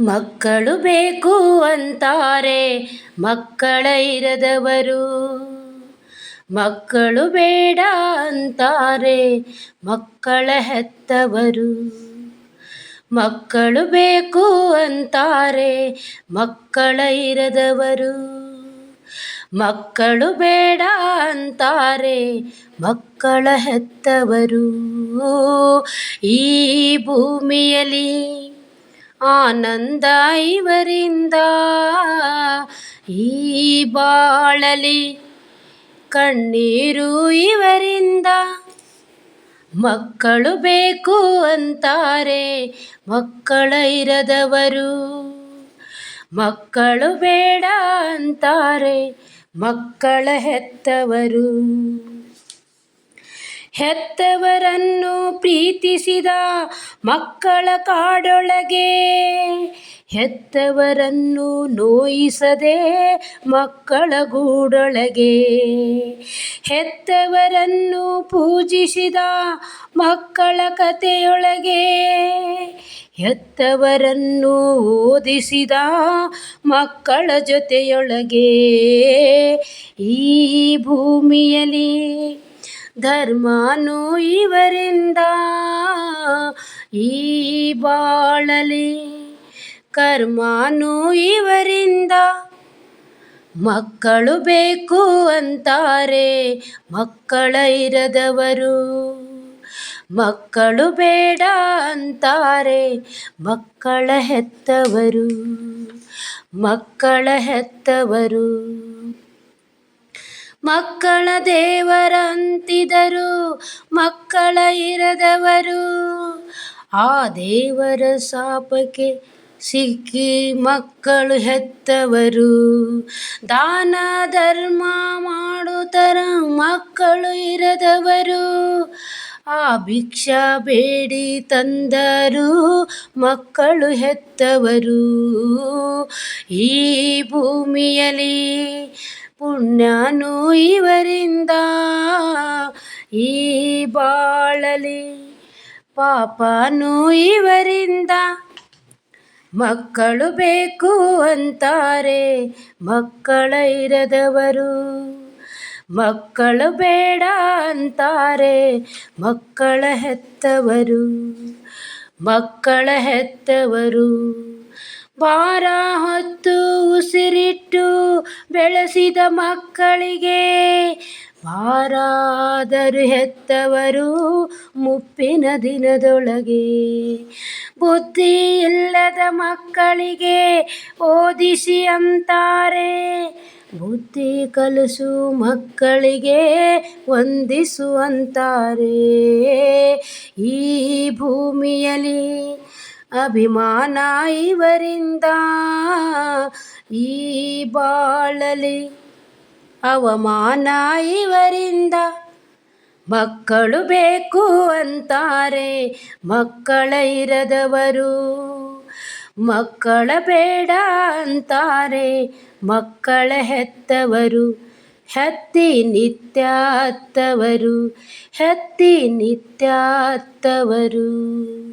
ಮಕ್ಕಳು ಬೇಕು ಅಂತಾರೆ, ಮಕ್ಕಳ ಇರದವರು. ಮಕ್ಕಳು ಬೇಡ ಅಂತಾರೆ, ಮಕ್ಕಳ ಹೆತ್ತವರು. ಮಕ್ಕಳು ಬೇಕು ಅಂತಾರೆ, ಮಕ್ಕಳ ಇರದವರು. ಮಕ್ಕಳು ಬೇಡ ಅಂತಾರೆ, ಮಕ್ಕಳ ಹೆತ್ತವರು. ಈ ಭೂಮಿಯಲ್ಲಿ ಆನಂದ ಇವರಿಂದ ಈ ಬಾಳಲಿ ಕಣ್ಣೀರು ಇವರಿಂದ ಮಕ್ಕಳು ಬೇಕು ಅಂತಾರೆ, ಮಕ್ಕಳ ಇರದವರು. ಮಕ್ಕಳು ಬೇಡ ಅಂತಾರೆ, ಮಕ್ಕಳ ಹೆತ್ತವರು. ಹೆತ್ತವರನ್ನು ಪ್ರೀತಿಸಿದ ಮಕ್ಕಳ ಕಾಡೊಳಗೆ. ಹೆತ್ತವರನ್ನು ನೋಯಿಸದೆ ಮಕ್ಕಳ ಗೂಡೊಳಗೆ. ಹೆತ್ತವರನ್ನು ಪೂಜಿಸಿದ ಮಕ್ಕಳ ಕಥೆಯೊಳಗೆ. ಹೆತ್ತವರನ್ನು ಓದಿಸಿದ ಮಕ್ಕಳ ಜೊತೆಯೊಳಗೆ. ಈ ಭೂಮಿಯಲ್ಲಿ ಧರ್ಮನು ಇವರಿಂದ ಈ ಬಾಳಲಿ. ಕರ್ಮನು ಇವರಿಂದ ಮಕ್ಕಳು ಬೇಕು ಅಂತಾರೆ, ಮಕ್ಕಳ ಇರದವರು. ಮಕ್ಕಳು ಬೇಡ ಅಂತಾರೆ, ಮಕ್ಕಳ ಹೆತ್ತವರು. ಮಕ್ಕಳ ಹೆತ್ತವರು. ಮಕ್ಕಳ ದೇವರ ಅಂತಿದರು, ಮಕ್ಕಳ ಇರದವರು. ಆ ದೇವರ ಸಾಪಕ್ಕೆ ಸಿಕ್ಕಿ ಮಕ್ಕಳು ಹೆತ್ತವರು. ದಾನ, ಧರ್ಮ ಮಾಡುತ್ತರ ಮಕ್ಕಳು ಇರದವರು. ಆ ಭಿಕ್ಷಾ ಬೇಡಿ ತಂದರು ಮಕ್ಕಳು ಹೆತ್ತವರು. ಈ ಭೂಮಿಯಲ್ಲಿ ಪುಣ್ಯನು ಇವರಿಂದ ಈ ಬಾಳಲಿ. ಪಾಪನು ಇವರಿಂದ ಮಕ್ಕಳು ಬೇಕು ಅಂತಾರೆ, ಮಕ್ಕಳ ಇರದವರು. ಮಕ್ಕಳು ಬೇಡ ಅಂತಾರೆ, ಮಕ್ಕಳ ಹೆತ್ತವರು. ಮಕ್ಕಳ ಹೆತ್ತವರು. ಭಾರ ಹೊತ್ತು ಉಸಿರಿಟ್ಟು ಬೆಳೆಸಿದ ಮಕ್ಕಳಿಗೆ ಭಾರಾದರು ಹೆತ್ತವರು ಮುಪ್ಪಿನ ದಿನದೊಳಗೆ. ಬುದ್ಧಿ ಇಲ್ಲದ ಮಕ್ಕಳಿಗೆ ಓದಿಸಿ ಅಂತಾರೆ. ಬುದ್ಧಿ ಕಲಿಸು ಮಕ್ಕಳಿಗೆ ವಂದಿಸುವಂತಾರೆ ಈ ಭೂಮಿಯಲ್ಲಿ ಅಭಿಮಾನ ಇವರಿಂದ ಈ ಬಾಳಲಿ ಅವಮಾನ ಇವರಿಂದ ಮಕ್ಕಳು ಬೇಕು ಅಂತಾರೆ ಮಕ್ಕಳ ಇರದವರು. ಮಕ್ಕಳ ಬೇಡ ಅಂತಾರೆ ಮಕ್ಕಳ ಹೆತ್ತವರು. ಹತ್ತಿ ನಿತ್ಯ ಅತ್ತವರು ಹತ್ತಿ ನಿತ್ಯ ಹತ್ತವರು.